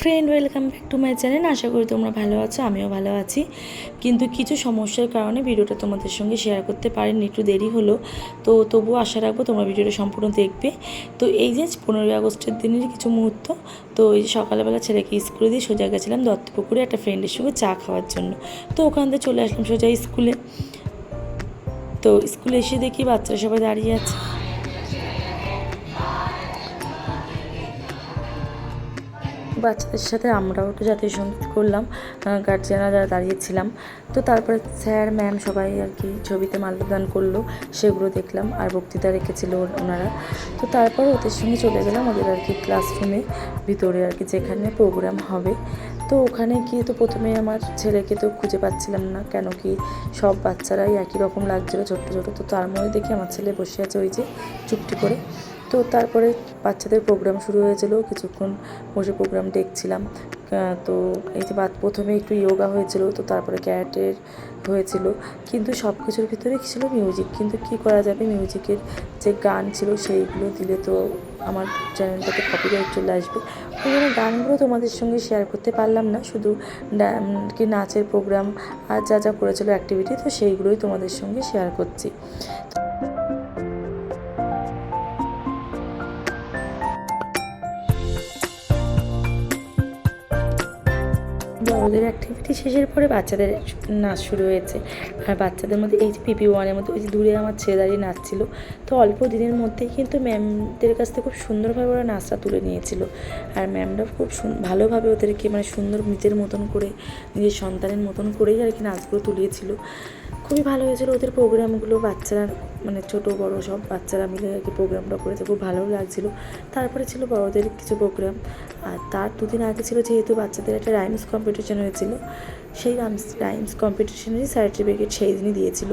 Friend, welcome back to my channel. আশা করি তোমরা ভালো আছো, আমিও ভালো আছি। কিন্তু কিছু সমস্যার কারণে ভিডিওটা তোমাদের সঙ্গে শেয়ার করতে পারিনি, একটু দেরি হলো। তো তবুও আশা রাখব তোমরা ভিডিওটা সম্পূর্ণ দেখবে। তো এই যে পনেরোই আগস্টের দিনের কিছু মুহূর্ত, তো এই যে সকালবেলা ছেলেকে স্কুলে দিয়ে সোজা গেছিলাম দত্তপুকুরে একটা ফ্রেন্ডের সঙ্গে চা খাওয়ার জন্য। তো ওখান থেকে চলে আসলাম সোজা স্কুলে। তো স্কুলে এসে দেখি বাচ্চারা সবাই দাঁড়িয়ে আছে। বাচ্চাদের সাথে আমরাও একটু জাতীয় সংগীত করলাম গার্জিয়ানরা যারা দাঁড়িয়েছিলাম। তো তারপরে স্যার ম্যাম সবাই আর কি ছবিতে মাল্যদান করল, সেগুলো দেখলাম আর বক্তৃতা রেখেছিল ওনারা। তো তারপর ওদের সঙ্গে চলে গেলাম ওদের আর কি ক্লাসরুমে ভিতরে আর কি যেখানে প্রোগ্রাম হবে। তো ওখানে গিয়ে তো প্রথমে আমার ছেলেকে তো খুঁজে পাচ্ছিলাম না, কেন কি সব বাচ্চারাই একই রকম লাগছিল, ছোট্ট ছোটো তো তার মধ্যে দেখি আমার ছেলে বসে আছে ওই যে, চুপটি করে। তো তারপরে বাচ্চাদের প্রোগ্রাম শুরু হয়েছিল, কিছুক্ষণ বসে প্রোগ্রাম দেখছিলাম। তো এই যে প্রথমে একটু ইয়োগা হয়েছিল, তো তারপরে ক্যারেটের হয়েছিল। কিন্তু সব কিছুর ভিতরে ছিল? মিউজিক কিন্তু কি করা যাবে? মিউজিকের যে গান ছিল, সেইগুলো দিলে তো আমার চ্যানেলটাতে কপিরাইট চলে আসবে। ওই জন্য গানগুলো তোমাদের সঙ্গে শেয়ার করতে পারলাম না, শুধু কি নাচের প্রোগ্রাম আর যা যা করেছিল অ্যাক্টিভিটি তো সেইগুলোই তোমাদের সঙ্গে শেয়ার করছি। বড়দের অ্যাক্টিভিটি শেষের পরে বাচ্চাদের নাচ শুরু হয়েছে। আর বাচ্চাদের মধ্যে এই যে পিপি ওয়ানের মধ্যে ওই যে দূরে আমার ছেলে দাঁড়িয়ে নাচছিল, তো অল্প দিনের মধ্যেই কিন্তু ম্যামদের কাছ থেকে খুব সুন্দরভাবে ওরা নাচটা তুলে নিয়েছিল। আর ম্যামরা খুব ভালোভাবে ওদেরকে মানে সুন্দর নিজের মতন করে, নিজের সন্তানের মতন করেই আর কি নাচগুলো তুলিয়েছিল। খুবই ভালো হয়েছিল ওদের প্রোগ্রামগুলো বাচ্চারা মানে ছোট, বড় সব বাচ্চারা মিলে আর কি প্রোগ্রামটা করেছে। খুব ভালো লাগছিল। তারপরে ছিল বড়দের কিছু প্রোগ্রাম আর তার দুদিন আগে ছিল যেহেতু বাচ্চাদের একটা রাইমস কম্পিটিশন হয়েছিল, সেই রাইমস রাইমস কম্পিটিশনেরই সার্টিফিকেট সেই দিনই দিয়েছিল।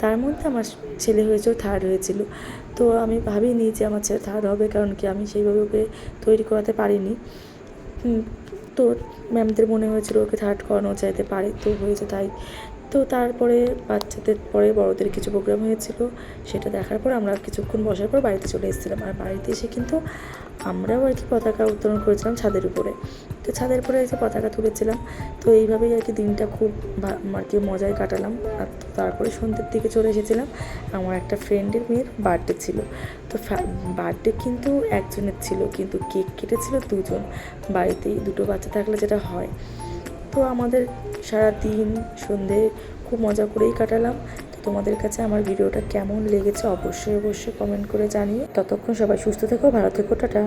তার মধ্যে আমার ছেলে হয়েছিল থার্ড হয়েছিল। তো আমি ভাবিনি যে আমার ছেলে থার্ড হবে, কারণ কি আমি সেইভাবে ওকে তৈরি করাতে পারিনি। তো ম্যামদের মনে হয়েছিল ওকে থার্ড করানো চাইতে পারে, তো হয়েছে তাই। তো তারপরে বাচ্চাদের পরে বড়দের কিছু প্রোগ্রাম হয়েছিল, সেটা দেখার পর আমরা কিছুক্ষণ বসার পর বাড়িতে চলে এসেছিলাম। আর বাড়িতে এসে কিন্তু আমরাও আর কি পতাকা উত্তোলন করেছিলাম ছাদের উপরে। তো ছাদের উপরে এসে পতাকা তুলেছিলাম। তো এইভাবেই আর কি দিনটা খুব আর কি মজায় কাটালাম। আর তারপরে সন্ধ্যের দিকে চলে এসেছিলাম। আমার একটা ফ্রেন্ডের মেয়ের বার্থডে ছিল। তো বার্থডে কিন্তু একজনের ছিল, কিন্তু কেক কেটেছিল দুজন। বাড়িতেই দুটো বাচ্চা থাকলে যেটা হয় তো আমাদের সারা দিন সন্ধে খুব মজা করেই কাটালাম। তো তোমাদের কাছে আমার ভিডিওটা কেমন লেগেছে অবশ্যই অবশ্যই কমেন্ট করে জানিয়ে ততক্ষণ সবাই সুস্থ থেকো, ভালো থেকো, টাটা।